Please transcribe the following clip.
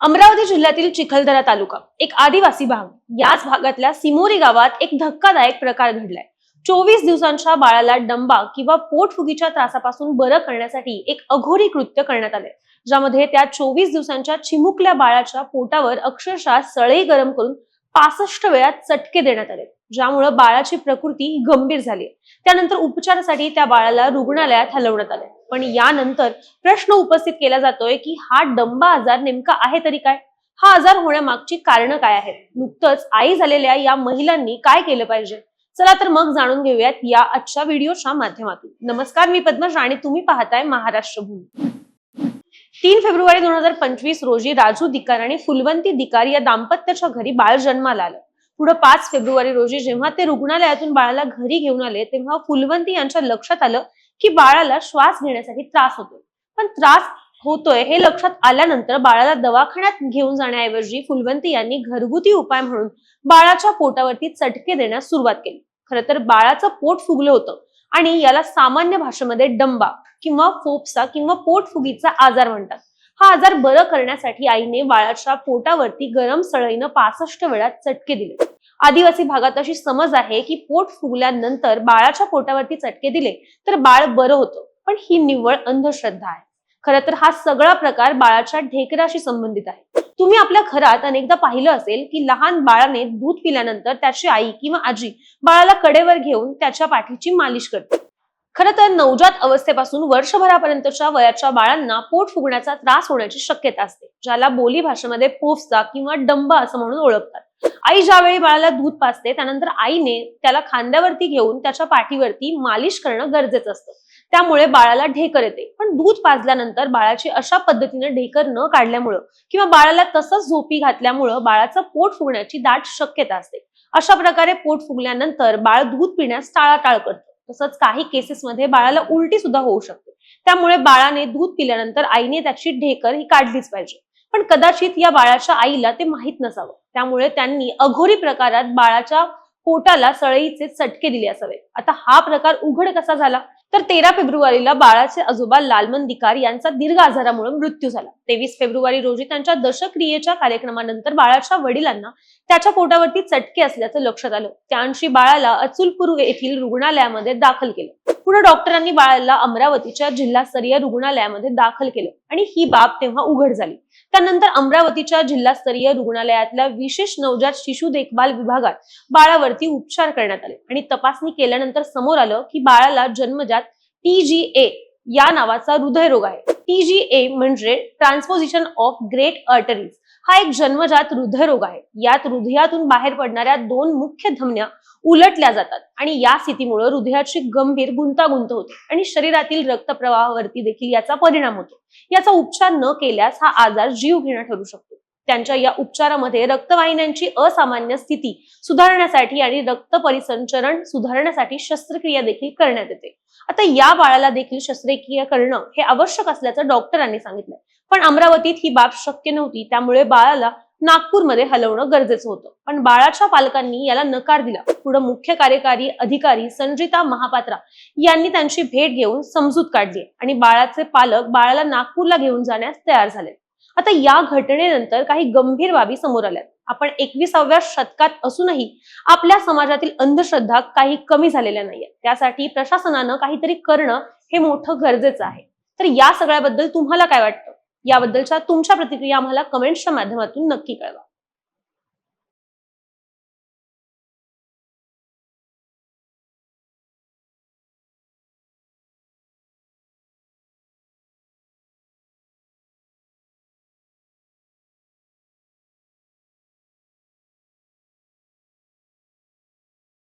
अमरावती जिल्ह्यातील चिखलदरा तालुका एक आदिवासी भाग. याच भागातल्या सिमोरी गावात एक धक्कादायक प्रकार घडलाय. चोवीस दिवसांच्या बाळाला डंबा किंवा पोटफुगीच्या त्रासापासून बरं करण्यासाठी एक अघोरी कृत्य करण्यात आले ज्यामध्ये त्या चोवीस दिवसांच्या चिमुकल्या बाळाच्या पोटावर अक्षरशः सळई गरम करून पासष्ट वेळा चटके देण्यात आले. ज्यामुळे बाळाची प्रकृती गंभीर झाली त्यानंतर उपचारासाठी त्या बाळाला रुग्णालयात हलवण्यात आले पण यानंतर प्रश्न उपस्थित केला जातोय की हा डंबा आजार नेमका आहे तरी काय? हा आजार होण्यामागची कारण काय आहेत? नुकतंच आई झालेल्या या महिलांनी काय केलं पाहिजे? चला तर मग जाणून घेऊयात या आजच्या व्हिडिओच्या माध्यमातून. नमस्कार मी पद्मश आणि तुम्ही पाहताय महाराष्ट्र भूमी तीन फेब्रुवारी दोन हजार पंचवीस रोजी राजू दिकार आणि फुलवंती दिकार या दाम्पत्याच्या घरी बाळ जन्माला आलं. पुढे पाच फेब्रुवारी रोजी जेव्हा ते रुग्णालयातून बाळाला घरी घेऊन आले तेव्हा फुलवंती यांच्या लक्षात आलं की बाळाला श्वास घेण्यासाठी त्रास होतो पण त्रास होतोय हे लक्षात आल्यानंतर बाळाला दवाखान्यात घेऊन जाण्याऐवजी फुलवंती यांनी घरगुती उपाय म्हणून बाळाच्या पोटावरती चटके देण्यास सुरुवात केली. खरं तर बाळाचं पोट फुगलं होतं आणि याला सामान्य भाषेमध्ये डंबा किंवा फोपसा किंवा पोटफुगीचा आजार म्हणतात. हा आजार बरं करण्यासाठी आईने बाळाच्या पोटावरती गरम सळईनं पासष्ट वेळा चटके दिले. आदिवासी भागात अशी समज आहे की पोट फुगल्यानंतर बाळाच्या पोटावरती चटके दिले तर बाळ बरं होतं पण ही निव्वळ अंधश्रद्धा आहे. खरं तर हा सगळा प्रकार बाळाच्या ढेकराशी संबंधित आहे. तुम्ही आपल्या घरात अनेकदा पाहिलं असेल की लहान बाळाने दूध पिल्यानंतर त्याची आई किंवा आजी बाळाला कडेवर घेऊन त्याच्या पाठीची मालिश करते खरं तर नवजात अवस्थेपासून वर्षभरापर्यंतच्या वयाच्या बाळांना पोट फुगण्याचा त्रास होण्याची शक्यता असते ज्याला बोली भाषेमध्ये पोफसा किंवा डंबा असं म्हणून ओळखतात. आई ज्यावेळी बाळाला दूध पाजते त्यानंतर आईने त्याला खांद्यावरती घेऊन त्याच्या पाठीवरती मालिश करणं गरजेचं असतं. त्यामुळे बाळाला ढेकर येते. पण दूध पाजल्यानंतर बाळाची अशा पद्धतीने ढेकर न काढल्यामुळं किंवा बाळाला तसंच झोपी घातल्यामुळं बाळाचं पोट फुगण्याची दाट शक्यता असते. अशा प्रकारे पोट फुगल्यानंतर बाळ दूध पिण्यास टाळाटाळ करतं. तसंच काही केसेसमध्ये बाळाला उलटी सुद्धा होऊ शकते. त्यामुळे बाळाने दूध पिल्यानंतर आईने त्याची ढेकर ही काढलीच पाहिजे. पण कदाचित या बाळाच्या आईला ते माहीत नसावं. त्यामुळे त्यांनी अघोरी प्रकारात बाळाच्या पोटाला सळईचे चटके दिले असावे आता हा प्रकार उघड कसा झाला? तर तेरा फेब्रुवारीला बाळाचे आजोबा लालमन दिकार यांचा दीर्घ आजारामुळे मृत्यू झाला. तेवीस फेब्रुवारी रोजी त्यांच्या दशक्रियेच्या कार्यक्रमानंतर बाळाच्या वडिलांना त्याच्या पोटावरती चटके असल्याचं लक्षात आलं. त्याऐंशी बाळाला अचुलपूर येथील रुग्णालयामध्ये दाखल केलं. पुढे डॉक्टरांनी बाळाला अमरावतीच्या जिल्हास्तरीय रुग्णालयामध्ये दाखल केलं आणि ही बाब तेव्हा उघड झाली. त्यानंतर अमरावतीच्या जिल्हास्तरीय रुग्णालयातल्या विशेष नवजात शिशु देखभाल विभागात बाळावरती उपचार करण्यात आले आणि तपासणी केल्यानंतर समोर आलं की बाळाला जन्मजात टीजीए या नावाचा हृदयरोग आहे. टीजीए म्हणजे ट्रान्सपोजिशन ऑफ ग्रेट अर्टरीज हा एक जन्मजात हृदयरोग आहे. यात हृदयातून बाहेर पडणाऱ्या दोन मुख्य धमन्या उलटल्या जातात आणि या स्थितीमुळे हृदयाची गंभीर गुंतागुंत होते आणि शरीरातील रक्तप्रवाहावरती देखील याचा परिणाम होतो. याचा उपचार न केल्यास हा आजार जीव घेणा ठरू शकतो. त्यांच्या या उपचारामध्ये रक्तवाहिन्यांची असामान्य स्थिती सुधारण्यासाठी आणि रक्त परिसंचरण सुधारण्यासाठी शस्त्रक्रिया देखील करण्यात येते. आता या बाळाला देखील शस्त्रक्रिया करणं हे आवश्यक असल्याचं डॉक्टरांनी सांगितलंय. पण अमरावतीत ही बाब शक्य नव्हती त्यामुळे बाळाला नागपूरमध्ये हलवणं गरजेचं होतं. पण बाळाच्या पालकांनी याला नकार दिला. पुढे मुख्य कार्यकारी अधिकारी संजिता महापात्रा यांनी त्यांची भेट घेऊन समजूत काढली आणि बाळाचे पालक बाळाला नागपूरला घेऊन जाण्यास तयार झाले. आता या घटनेनंतर काही गंभीर बाबी समोर आल्यात. आपण एकविसाव्या शतकात असूनही आपल्या समाजातील अंधश्रद्धा काही कमी झालेल्या नाहीये त्यासाठी प्रशासनानं काहीतरी करणं हे मोठं गरजेचं आहे. तर या सगळ्याबद्दल तुम्हाला काय वाटतं? याबद्दलच्या तुमच्या प्रतिक्रिया आम्हाला कमेंट्सच्या माध्यमातून नक्की कळवा.